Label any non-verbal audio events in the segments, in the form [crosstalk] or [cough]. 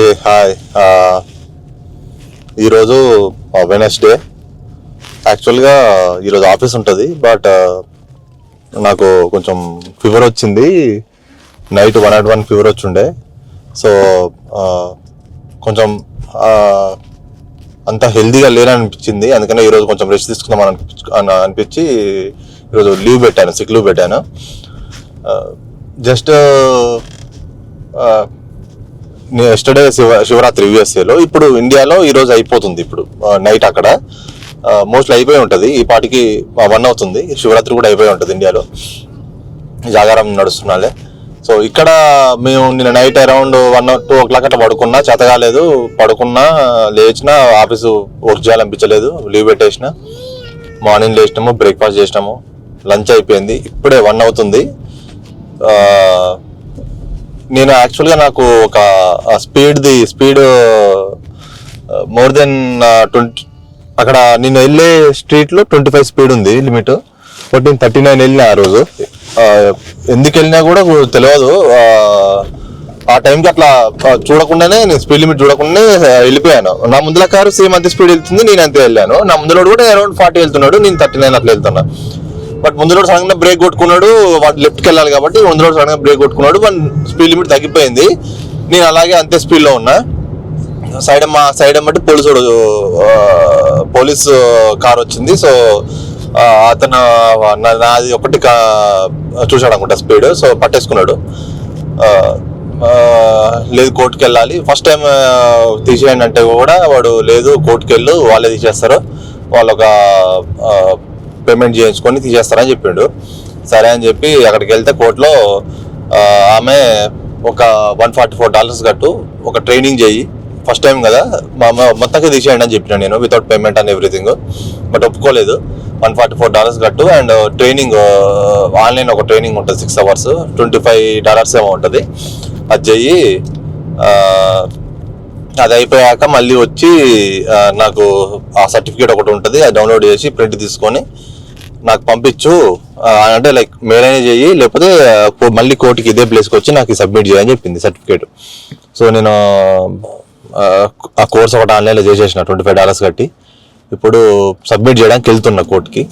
ఏ hi. ఈరోజు Wednesday యాక్చువల్గా ఈరోజు ఆఫీస్ ఉంటుంది బట్ నాకు కొంచెం ఫీవర్ వచ్చింది. Night one at one fever వచ్చిండే. సో కొంచెం అంత హెల్దీగా లేననిపించింది. అందుకనే ఈరోజు కొంచెం రెస్ట్ తీసుకుందామని అని అనిపించి ఈరోజు లీవ్ పెట్టాను సిక్ లీవ్ పెట్టాను. జస్ట్ ఎస్టర్డే శివ శివరాత్రి యుఎస్ఏలో ఇప్పుడు ఇండియాలో ఈ రోజు అయిపోతుంది ఇప్పుడు నైట్ అక్కడ. మోస్ట్లీ అయిపోయి ఉంటుంది. ఈ పాటికి వన్ అవుతుంది. శివరాత్రి కూడా అయిపోయి ఉంటుంది ఇండియాలో జాగారం నడుస్తున్నాలే. సో ఇక్కడ మేము నిన్న night around one two o'clock అట్లా పడుకున్నా. చేత కాలేదు. పడుకున్నా లేచిన ఆఫీసు వర్క్ చేయాలనిపించలేదు. లీవ్ పెట్టేసిన. మార్నింగ్ లేచినాము బ్రేక్ఫాస్ట్ చేసినాము. లంచ్ అయిపోయింది. ఇప్పుడే వన్ అవుతుంది. నేను యాక్చువల్గా నాకు ఒక స్పీడ్ది స్పీడ్ మోర్ దెన్ ట్వంటీ అక్కడ నేను వెళ్ళే స్ట్రీట్లో ట్వంటీ ఫైవ్ స్పీడ్ ఉంది లిమిట్ బట్ నేను థర్టీ నైన్ వెళ్ళిన ఆ రోజు. ఎందుకు వెళ్ళినా కూడా తెలియదు. ఆ, టైంకి అట్లా చూడకుండానే నేను స్పీడ్ లిమిట్ చూడకుండానే వెళ్ళిపోయాను. నా ముందుల కారు సేమ్ అంతే స్పీడ్ వెళ్తుంది నేను అంతే వెళ్ళాను. నా ముందులో కూడా అరౌండ్ ఫార్టీ వెళ్తున్నాడు నేను థర్టీ నైన్ అట్లా వెళ్తున్నా. బట్ ముందు సడన్గా బ్రేక్ కొట్టుకున్నాడు వాడు లెఫ్ట్కి వెళ్ళాలి కాబట్టి ముందు సడన్గా బ్రేక్ కొట్టుకున్నాడు వన్ స్పీడ్ లిమిట్ తగ్గిపోయింది. నేను అలాగే అంతే స్పీడ్లో ఉన్నా. సైడ్ మా సైడ్ బట్టి పోలీసు పోలీస్ కార్ వచ్చింది. సో అతను నా- నాది ఒకటి చూశాడు అనుకుంటా స్పీడ్ సో పట్టేసుకున్నాడు. లేదు కోర్టుకి వెళ్ళాలి. ఫస్ట్ టైం తీసేయండి అంటే కూడా వాడు లేదు కోర్టుకి వెళ్ళు వాళ్ళే తీసేస్తారు. వాళ్ళొక ఒక పేమెంట్ చేయించుకొని తీసేస్తారని చెప్పిండు. సరే అని చెప్పి అక్కడికి వెళ్తే కోర్టులో ఆమె ఒక వన్ ఫార్టీ ఫోర్ డాలర్స్ కట్టు ఒక ట్రైనింగ్ చేయి. ఫస్ట్ టైం కదా మా మా- మొత్తంగా తీసేయండి అని చెప్పిన నేను without payment and everything but ఒప్పుకోలేదు. వన్ ఫార్టీ ఫోర్ డాలర్స్ కట్టు అండ్ ట్రైనింగ్ ఆన్లైన్ ఒక ట్రైనింగ్ ఉంటుంది six hours twenty five dollars ఏమో ఉంటుంది. అది చెయ్యి అది అయిపోయాక మళ్ళీ వచ్చి నాకు ఆ సర్టిఫికేట్ ఒకటి ఉంటుంది అది డౌన్లోడ్ చేసి ప్రింట్ తీసుకొని నాకు పంపించు అంటే లైక్ మేలైనా చెయ్యి లేకపోతే మళ్ళీ కోర్టుకి ఇదే ప్లేస్కి వచ్చి నాకు సబ్మిట్ చేయని చెప్పింది సర్టిఫికేట్. సో నేను ఆ, ఆ కోర్స్ ఒకటి ఆన్లైన్లో చేసేసిన ట్వంటీ ఫైవ్ డాలర్స్ కట్టి. ఇప్పుడు సబ్మిట్ చేయడానికి వెళ్తున్నా కోర్టుకి.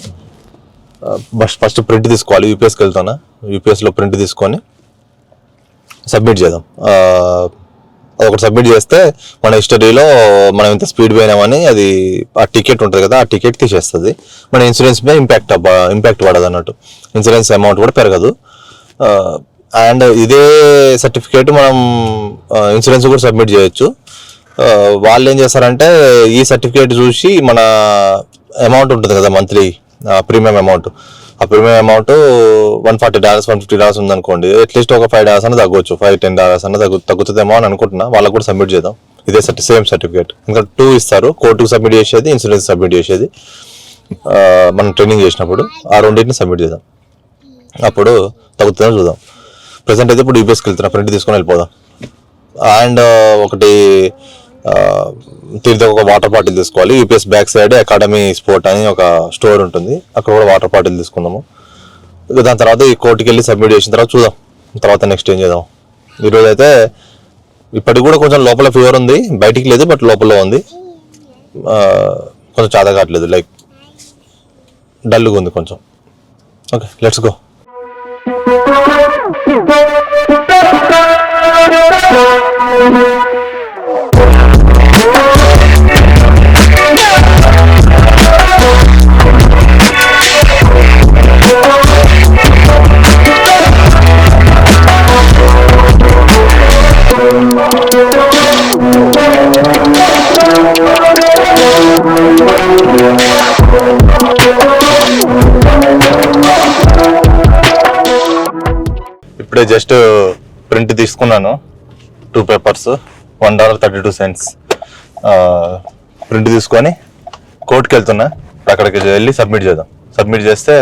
ఫస్ట్ ఫస్ట్ ప్రింట్ తీసుకోవాలి యూపీఎస్కి వెళ్తున్నా యూపీఎస్లో ప్రింట్ తీసుకొని సబ్మిట్ చేద్దాం. ఒకటి సబ్మిట్ చేస్తే మన హిస్టరీలో మనం ఇంత స్పీడ్ పోయినామని అది ఆ టికెట్ ఉంటుంది కదా ఆ టికెట్ తీసేస్తుంది. మన ఇన్సూరెన్స్ మీద ఇంపాక్ట్ ఇంపాక్ట్ పడదు అన్నట్టు. ఇన్సూరెన్స్ అమౌంట్ కూడా పెరగదు. అండ్ ఇదే సర్టిఫికేట్ మనం ఇన్సూరెన్స్ కూడా సబ్మిట్ చేయొచ్చు. వాళ్ళు ఏం చేస్తారంటే ఈ సర్టిఫికేట్ చూసి మన అమౌంట్ ఉంటుంది కదా మంత్లీ ప్రీమియం అమౌంట్ ఆ premium amount one forty dollars one fifty dollars ఉందనుకోండి అట్లీస్ట్ ఒక ఫైవ్ డాలర్స్ అన్న తగ్గొచ్చు. ఫైవ్ టెన్ డాలర్స్ అన్న తగ్గు తగ్గుతుందేమో అని అనుకుంటున్నా. వాళ్ళకు కూడా సబ్మిట్ చేద్దాం. ఇదే సర్టి సేమ్ సర్టిఫికేట్ ఇంకా టూ ఇస్తారు. కోర్టుకు సబ్మిట్ చేసేది ఇన్సూరెన్స్ సబ్మిట్ చేసేది. మనం ట్రైనింగ్ చేసినప్పుడు ఆ రెండింటిని సబ్మిట్ చేద్దాం. అప్పుడు తగ్గుతుందని చూద్దాం. ప్రజెంట్ అయితే ఇప్పుడు యూపీఎస్కి వెళ్తున్నా. ప్రింట్ తీసుకొని వెళ్ళిపోదాం. అండ్ ఒకటి తిరిగి ఒక వాటర్ బాటిల్ తీసుకోవాలి. UPS back side academy sport అని ఒక స్టోర్ ఉంటుంది. అక్కడ కూడా వాటర్ బాటిల్ తీసుకుందాము దాని తర్వాత ఈ కోర్టుకి వెళ్ళి సబ్మిట్ చేసిన తర్వాత చూద్దాం. తర్వాత నెక్స్ట్ ఏం చేద్దాం. ఈరోజు అయితే ఇప్పటికి కూడా కొంచెం లోపల ఫీవర్ ఉంది. బయటికి లేదు బట్ లోపల ఉంది. కొంచెం చాద కావట్లేదు. లైక్ డల్గా ఉంది కొంచెం. Okay let's go. ఇప్పుడే జస్ట్ ప్రింట్ తీసుకున్నాను. Two papers one dollar thirty two cents print తీసుకొని కోర్టుకి వెళ్తున్నా. అక్కడికి వెళ్ళి సబ్మిట్ చేద్దాం. సబ్మిట్ చేస్తే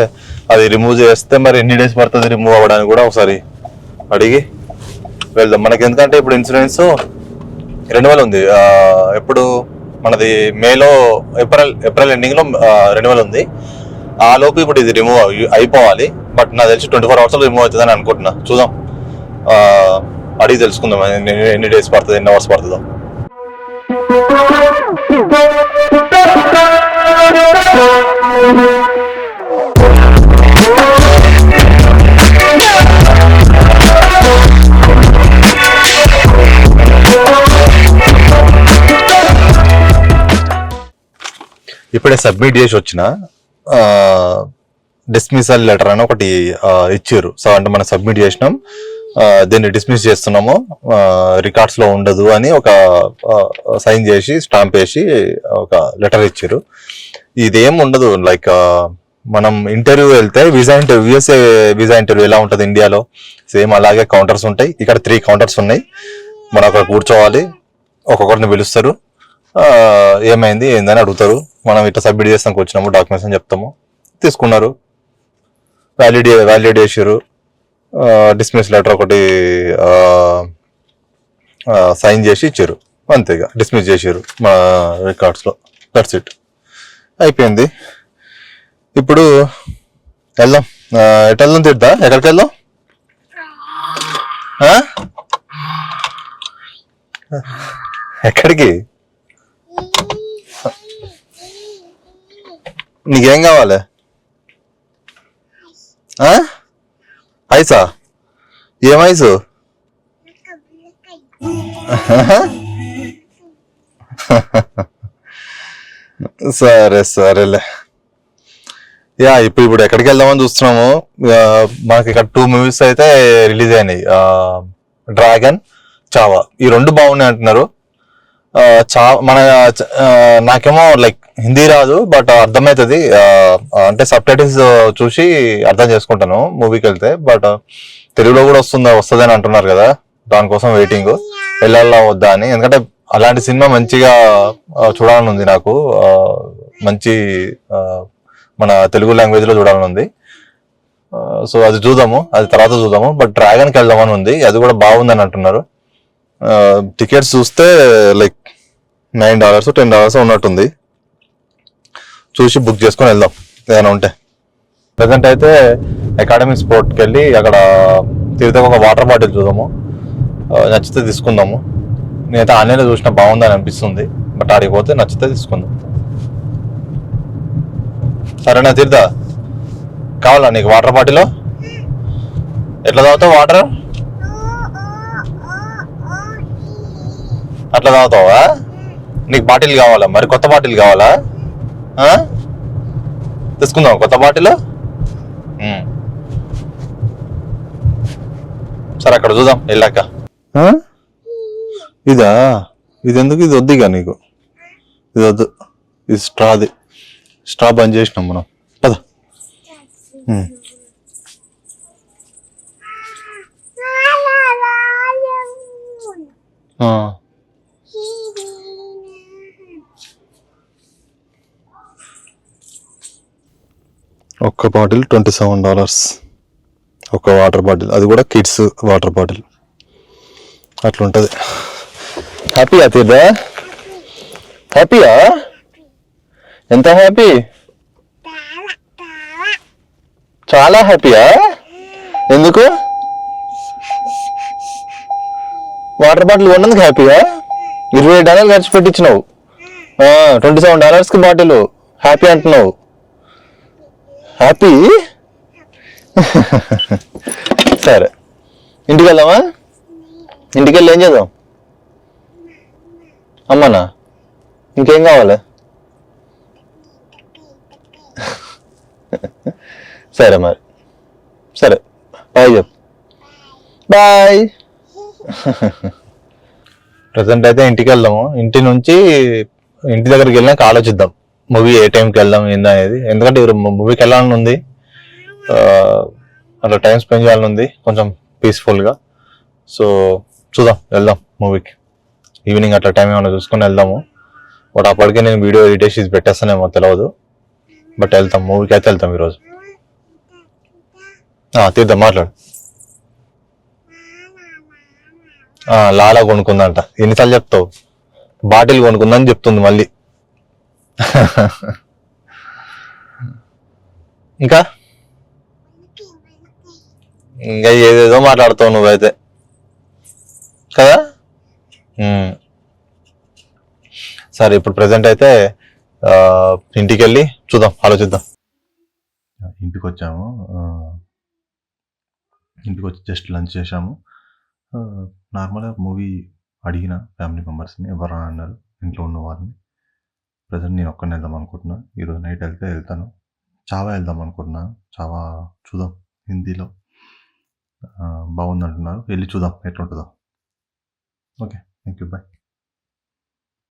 అది రిమూవ్ చేస్తే మరి ఎన్ని డేస్ పడుతుంది రిమూవ్ అవ్వడానికి కూడా ఒకసారి అడిగి వెళ్దాం. మనకి ఎందుకంటే ఇప్పుడు ఇన్సూరెన్స్ రెన్యువల్ ఉంది. ఎప్పుడు మనది మేలో ఏప్రిల్ ఏప్రిల్ ఎండింగ్లో రెన్యువల్ ఉంది. ఆ లోపు ఇప్పుడు ఇది రిమూవ్ అయిపోవాలి. బట్ నాకు తెలిసి ట్వంటీ ఫోర్ అవర్స్లో రిమూవ్ అవుతుందని అనుకుంటున్నా. చూద్దాం. అడిగి తెలుసుకుందాం. ఎన్ని డేస్ పడుతుంది ఎన్ని అవర్స్ పడుతుందో. ఇప్పుడే సబ్మిట్ చేసి వచ్చిన డిస్మిసల్ లెటర్ అని ఒకటి ఇచ్చారు. సో అంటే మనం సబ్మిట్ చేసినాం. దీన్ని డిస్మిస్ చేస్తున్నాము. రికార్డ్స్లో ఉండదు అని ఒక సైన్ చేసి స్టాంప్ వేసి ఒక లెటర్ ఇచ్చారు. ఇదేం ఉండదు. లైక్ మనం ఇంటర్వ్యూ వెళ్తే visa interview USA visa interview ఎలా ఉంటుంది ఇండియాలో సేమ్ అలాగే కౌంటర్స్ ఉంటాయి. ఇక్కడ త్రీ కౌంటర్స్ ఉన్నాయి. మనం అక్కడ కూర్చోవాలి. ఒక్కొక్కరిని పిలుస్తారు. ఏమైంది? ఏందని అడుగుతారు. మనం ఇట్లా సబ్మిట్ చేస్తానికి వచ్చినాము డాక్యుమెంట్స్ అని చెప్తాము. తీసుకున్నారు. వ్యాలిడ్ వ్యాలిడ్ చేసారు డిస్మిస్ లెటర్ ఒకటి సైన్ చేసి ఇచ్చారు. అంతేగా డిస్మిస్ చేసారు మా రికార్డ్స్లో దట్స్ ఇట్ అయిపోయింది. ఇప్పుడు వెళ్దాం. ఎటు వెళ్దాం తిడతా ఎక్కడికి వెళ్దాం? ఎక్కడికి? నీకేం కావాలి? ఐసా ఏం ఐసు సరే సరేలే. యా ఇప్పుడు ఇప్పుడు ఎక్కడికి వెళ్దామని చూస్తున్నాము. మనకి ఇక్కడ టూ మూవీస్ అయితే రిలీజ్ అయినాయి. డ్రాగన్ చావా ఈ రెండు బాగున్నాయి అంటున్నారు. చా మన నాకేమో లైక్ హిందీ రాదు బట్ అర్థమవుతుంది అంటే సబ్ టైటిల్స్ చూసి అర్థం చేసుకుంటాను మూవీకి వెళ్తే. బట్ తెలుగులో కూడా వస్తుందా వస్తుందని అంటున్నారు కదా. దానికోసం వెయిటింగ్. వెళ్ళాలా వద్దా అని. ఎందుకంటే అలాంటి సినిమా మంచిగా చూడాలని ఉంది నాకు. మంచి మన తెలుగు లాంగ్వేజ్లో చూడాలని ఉంది సో అది చూద్దాము. అది తర్వాత చూద్దాము. బట్ డ్రాగన్కి వెళ్దామని ఉంది. అది కూడా బాగుందని అంటున్నారు. టికెట్స్ చూస్తే like nine dollars ten dollars ఉన్నట్టుంది. చూసి బుక్ చేసుకొని వెళ్దాం. ఏదైనా ఉంటే. ప్రజెంట్ అయితే అకాడమీ స్పోర్ట్కి వెళ్ళి అక్కడ తిరిగితే ఒక వాటర్ బాటిల్ చూద్దాము. నచ్చితే తీసుకుందాము. నేనైతే ఆన్లైన్లో చూసిన బాగుందని అనిపిస్తుంది. బట్ ఆడికి పోతే నచ్చితే తీసుకుందాం. సరేనా తీర్థ? కావాలా నీకు వాటర్ బాటిల్ ఎట్లా తాగుతావు వాటర్ అట్లా తాగుతావా? నీకు బాటిల్ కావాలా? మరి కొత్త బాటిల్ కావాలా? తీసుకుందాం కొత్త బాటిల్. సరే అక్కడ చూద్దాం వెళ్ళాక ఆ? ఇదా ఇది ఎందుకు ఇది వద్దు ఇక నీకు ఇది వద్దు ఇది స్ట్రాది స్ట్రా బంద్ చేసినాం మనం పద. ఆ. ఒక్క బాటిల్ ట్వంటీ సెవెన్ డాలర్స్. ఒక వాటర్ బాటిల్. అది కూడా కిడ్స్ వాటర్ బాటిల్. అట్లుంటుంది. హ్యాపీయా తీర్దా హ్యాపీయా ఎంత హ్యాపీ చాలా హ్యాపీయా ఎందుకు? వాటర్ బాటిల్ కొన్నందుకు హ్యాపీయా ఇరవై డాలర్లు ఖర్చు పెట్టించినావు ట్వంటీ సెవెన్ డాలర్స్కి బాటిల్. హ్యాపీ అంటున్నావు. హ్యాపీ [laughs] సరే. ఇంటికి వెళ్దామా ఇంటికి వెళ్ళి ఏం చేద్దాం? అమ్మనా? ఇంకేం కావాలి? [laughs] సరే మరి. సరే. బాయ్ చెప్పు. బాయ్. ప్రజెంట్ అయితే ఇంటికి వెళ్దాము. ఇంటి నుంచి ఇంటి దగ్గరికి వెళ్ళినాక ఆలోచిద్దాం. మూవీ ఏ టైంకి వెళ్దాం ఏందా అనేది. ఎందుకంటే మూవీకి వెళ్ళాలని ఉంది అట్లా టైం స్పెండ్ చేయాలని ఉంది కొంచెం పీస్ఫుల్గా సో చూద్దాం వెళ్దాం మూవీకి ఈవినింగ్ అట్లా టైం ఏమైనా చూసుకొని వెళ్దాము. బట్ అప్పటికే నేను వీడియో ఎడిట్ చేసి పెట్టేస్తానేమో తెలియదు బట్ వెళ్తాం మూవీకి అయితే వెళ్తాం ఈరోజు. తీద్దాం మాట్లాడు. లాలా కొనుక్కుందంట. ఎన్నిసార్లు చెప్తావు? బాటిల్ కొనుక్కుందని చెప్తుంది మళ్ళీ. [laughs] ఇంకా? ఇంకా ఏదేదో మాట్లాడుతావు నువ్వైతే. కదా? సరే ఇప్పుడు ప్రజెంట్ అయితే ఇంటికి వెళ్ళి చూద్దాం ఆలోచిద్దాం. ఇంటికి వచ్చాము ఇంటికి వచ్చి జస్ట్ లంచ్ చేసాము నార్మల్గా మూవీ అడిగిన ఫ్యామిలీ మెంబర్స్ని ఎవరు రా అన్నారు ఇంట్లో ఉన్న వారిని ప్రజెంట్ నేను ఒక్కడిని వెళ్దాం అనుకుంటున్నా. ఈరోజు నైట్ వెళ్తే వెళ్తాను. చావా వెళ్దాం అనుకుంటున్నా. చావా చూద్దాం హిందీలో. బాగుంది అంటున్నారు వెళ్ళి చూద్దాం ఎట్లుంటుందో. Okay thank you bye